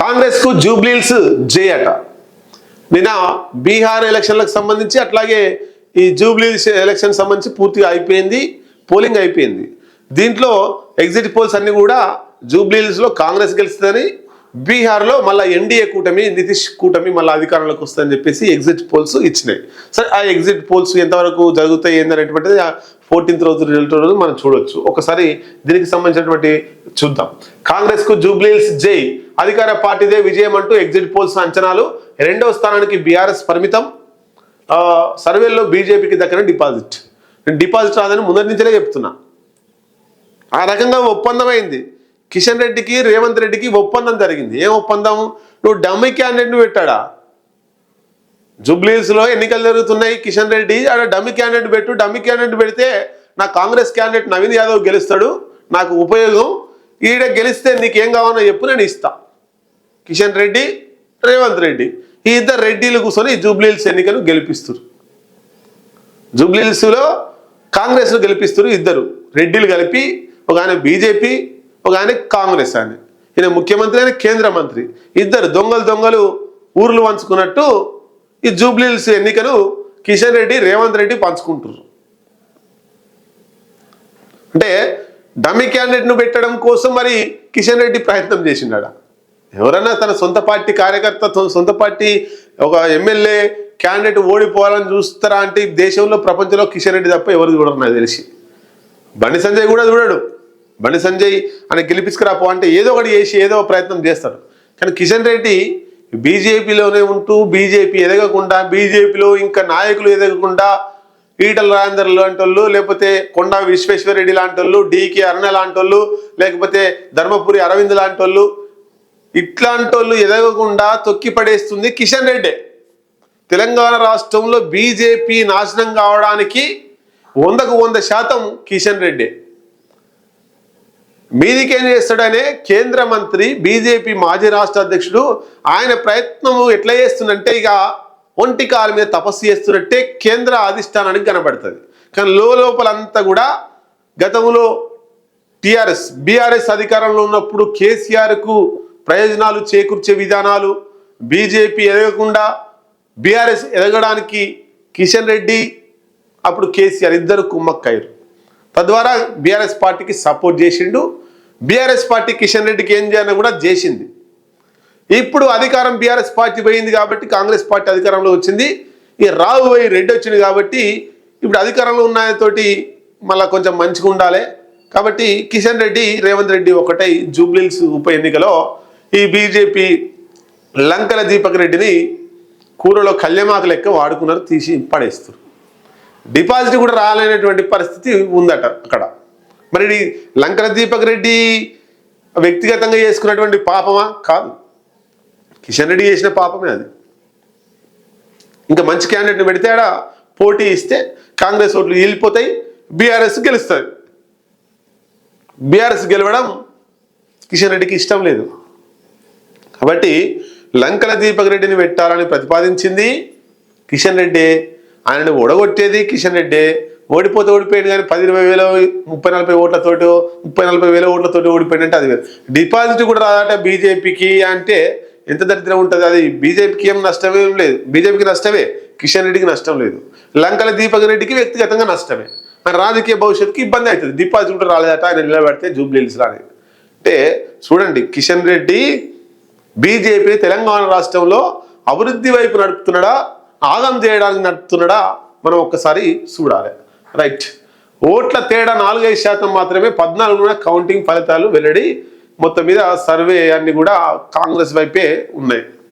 కాంగ్రెస్కు జూబ్లీల్స్ జే అట. నిన్న బీహార్ ఎలక్షన్లకు సంబంధించి అట్లాగే ఈ జూబ్లీల్స్ ఎలక్షన్ సంబంధించి పూర్తిగా అయిపోయింది పోలింగ్ అయిపోయింది. దీంట్లో ఎగ్జిట్ పోల్స్ అన్ని కూడా జూబ్లీల్స్లో కాంగ్రెస్ గెలుస్తుందని బీహార్లో మళ్ళీ ఎన్డీఏ కూటమి నితీష్ కూటమి మళ్ళీ అధికారంలోకి వస్తుందని చెప్పేసి ఎగ్జిట్ పోల్స్ ఇచ్చినాయి. సరే ఆ ఎగ్జిట్ పోల్స్ ఎంతవరకు జరుగుతాయి ఏందనేటువంటిది ఫోర్టీన్త్ రోజు రిజల్ట్ రోజు మనం చూడొచ్చు. ఒకసారి దీనికి సంబంధించినటువంటి చూద్దాం. కాంగ్రెస్కు జూబ్లీల్స్ జై అధికార పార్టీదే విజయం అంటూ ఎగ్జిట్ పోల్స్ అంచనాలు. రెండవ స్థానానికి బీఆర్ఎస్ పరిమితం. సర్వేల్లో బీజేపీకి దక్కిన డిపాజిట్. డిపాజిట్ రాదని ముందరి నుంచే చెప్తున్నా. ఆ రకంగా ఒప్పందం అయింది కిషన్ రెడ్డికి రేవంత్ రెడ్డికి ఒప్పందం జరిగింది. ఏం ఒప్పందం? నువ్వు డమ్మి క్యాండిడేట్ను పెట్టాడా? జూబ్లీస్లో ఎన్నికలు జరుగుతున్నాయి. కిషన్ రెడ్డి ఆడ డమ్మి క్యాండిడేట్ పెట్టు. డమ్మి క్యాండిడేట్ పెడితే నా కాంగ్రెస్ క్యాండిడేట్ నవీన్ యాదవ్ గెలుస్తాడు. నాకు ఉపయోగం. ఈడ గెలిస్తే నీకేం కావాలో చెప్పు నేను ఇస్తాను కిషన్ రెడ్డి రేవంత్ రెడ్డి. ఈ ఇద్దరు రెడ్డిలు కూర్చొని జూబ్లీహిల్స్ ఎన్నికలు గెలిపిస్తారు జూబ్లీహిల్స్లో కాంగ్రెస్ను గెలిపిస్తారు ఇద్దరు. రెడ్డిలు కలిపి ఒక ఆయన బీజేపీ ఒక ఆయన కాంగ్రెస్ ఆయన ఈయన ముఖ్యమంత్రి ఆయన కేంద్ర మంత్రి. ఇద్దరు దొంగలు దొంగలు ఊర్లు పంచుకున్నట్టు ఈ జూబ్లీహిల్స్ ఎన్నికలు కిషన్ రెడ్డి రేవంత్ రెడ్డి పంచుకుంటారు అంటే డమ్మి క్యాండిడేట్ను పెట్టడం కోసం మరి కిషన్ రెడ్డి ప్రయత్నం చేసిండా ఎవరైనా తన సొంత పార్టీ కార్యకర్త సొంత పార్టీ ఒక ఎమ్మెల్యే క్యాండిడేట్ ఓడిపోవాలని చూస్తారా అంటే దేశంలో ప్రపంచంలో కిషన్ రెడ్డి తప్ప ఎవరు చూడరు నాకు తెలిసి. బండి సంజయ్ కూడా చూడడు. బండి సంజయ్ అని గెలిపించుకురాపో అంటే ఏదో ఒకటి చేసి ఏదో ఒక ప్రయత్నం చేస్తాడు. కానీ కిషన్ రెడ్డి బీజేపీలోనే ఉంటూ బీజేపీ ఎదగకుండా బీజేపీలో ఇంకా నాయకులు ఎదగకుండా ఈటల రాజేందర్ లాంటి వాళ్ళు లేకపోతే కొండా విశ్వేశ్వరరెడ్డి లాంటి వాళ్ళు డికే అరుణ లాంటి వాళ్ళు లేకపోతే ధర్మపురి అరవింద్ లాంటి వాళ్ళు ఇట్లాంటి వాళ్ళు ఎదగకుండా తొక్కి పడేస్తుంది కిషన్ రెడ్డి. తెలంగాణ రాష్ట్రంలో బీజేపీ నాశనం కావడానికి వందకు వంద శాతం కిషన్ రెడ్డి. మీదికేం చేస్తాడనే కేంద్ర మంత్రి బీజేపీ మాజీ రాష్ట్ర అధ్యక్షుడు ఆయన ప్రయత్నం ఎట్లా చేస్తుందంటే ఇక ఒంటి కాలు మీద తపస్సు చేస్తున్నట్టే కేంద్ర అధిష్టానానికి కనబడుతుంది. కానీ లోపలంతా కూడా గతంలో టిఆర్ఎస్ బీఆర్ఎస్ అధికారంలో ఉన్నప్పుడు కేసీఆర్కు ప్రయోజనాలు చేకూర్చే విధానాలు బీజేపీ ఎదగకుండా బీఆర్ఎస్ ఎదగడానికి కిషన్ రెడ్డి అప్పుడు కేసీఆర్ ఇద్దరు కుమ్మక్కయ్యారు. తద్వారా బీఆర్ఎస్ పార్టీకి సపోర్ట్ చేసిండు. బీఆర్ఎస్ పార్టీ కిషన్ రెడ్డికి ఏం చేయాలని కూడా చేసింది. ఇప్పుడు అధికారం బీఆర్ఎస్ పార్టీ పోయింది కాబట్టి కాంగ్రెస్ పార్టీ అధికారంలో వచ్చింది. ఈ రావు పోయి రెడ్డి వచ్చింది కాబట్టి ఇప్పుడు అధికారంలో ఉన్నాయతోటి మళ్ళీ కొంచెం మంచిగా ఉండాలి కాబట్టి కిషన్ రెడ్డి రేవంత్ రెడ్డి ఒకటై జూబ్లీల్స్ ఉప ఎన్నికలో ఈ బీజేపీ లంకల దీపక్ రెడ్డిని కూరలో కళ్యమాకు లెక్క వాడుకున్నారు తీసి పడేస్తారు డిపాజిట్ కూడా రాలేనటువంటి పరిస్థితి ఉందట అక్కడ. మరి లంకల దీపక్ రెడ్డి వ్యక్తిగతంగా చేసుకున్నటువంటి పాపమా? కాదు. కిషన్ రెడ్డి చేసిన పాపమే అది. ఇంకా మంచి క్యాండిడేట్ని పెడితే ఆడ పోటీ ఇస్తే కాంగ్రెస్ ఓట్లు వెళ్ళిపోతాయి బీఆర్ఎస్ గెలుస్తుంది. బీఆర్ఎస్ గెలవడం కిషన్ రెడ్డికి ఇష్టం లేదు. కాబట్టి లంకల దీపక్ రెడ్డిని పెట్టాలని ప్రతిపాదించింది కిషన్ రెడ్డి. ఆయనను ఓడగొట్టేది కిషన్ రెడ్డి. ఓడిపోతే ఓడిపోయాడు కానీ పది ఇరవై వేల ముప్పై నలభై ఓట్లతోటి ముప్పై నలభై వేల ఓట్లతోటి ఓడిపోయాడంటే అది డిపాజిట్ కూడా రాదట బీజేపీకి అంటే ఎంత దరిద్రం ఉంటుంది అది? బీజేపీకి ఏం నష్టమేం లేదు. బీజేపీకి నష్టమే కిషన్ రెడ్డికి నష్టం లేదు. లంకల దీపక్ రెడ్డికి వ్యక్తిగతంగా నష్టమే. మరి రాజకీయ భవిష్యత్తుకి ఇబ్బంది అవుతుంది. డిపాజిట్ కూడా రాలేదట ఆయన నిలబెడితే జూబ్లీహిల్స్ రాని అంటే చూడండి కిషన్ రెడ్డి బీజేపీ తెలంగాణ రాష్ట్రంలో అభివృద్ధి వైపు నడుపుతున్నాడా? ఆగం చేయడానికి నడుపుతున్నాడా? మనం ఒక్కసారి చూడాలి. రైట్. ఓట్ల తేడా నాలుగైదు శాతం మాత్రమే పద్నాలుగున కౌంటింగ్ ఫలితాలు వెల్లడి మొత్తం మీద సర్వే అన్ని కూడా కాంగ్రెస్ వైపే ఉన్నాయి.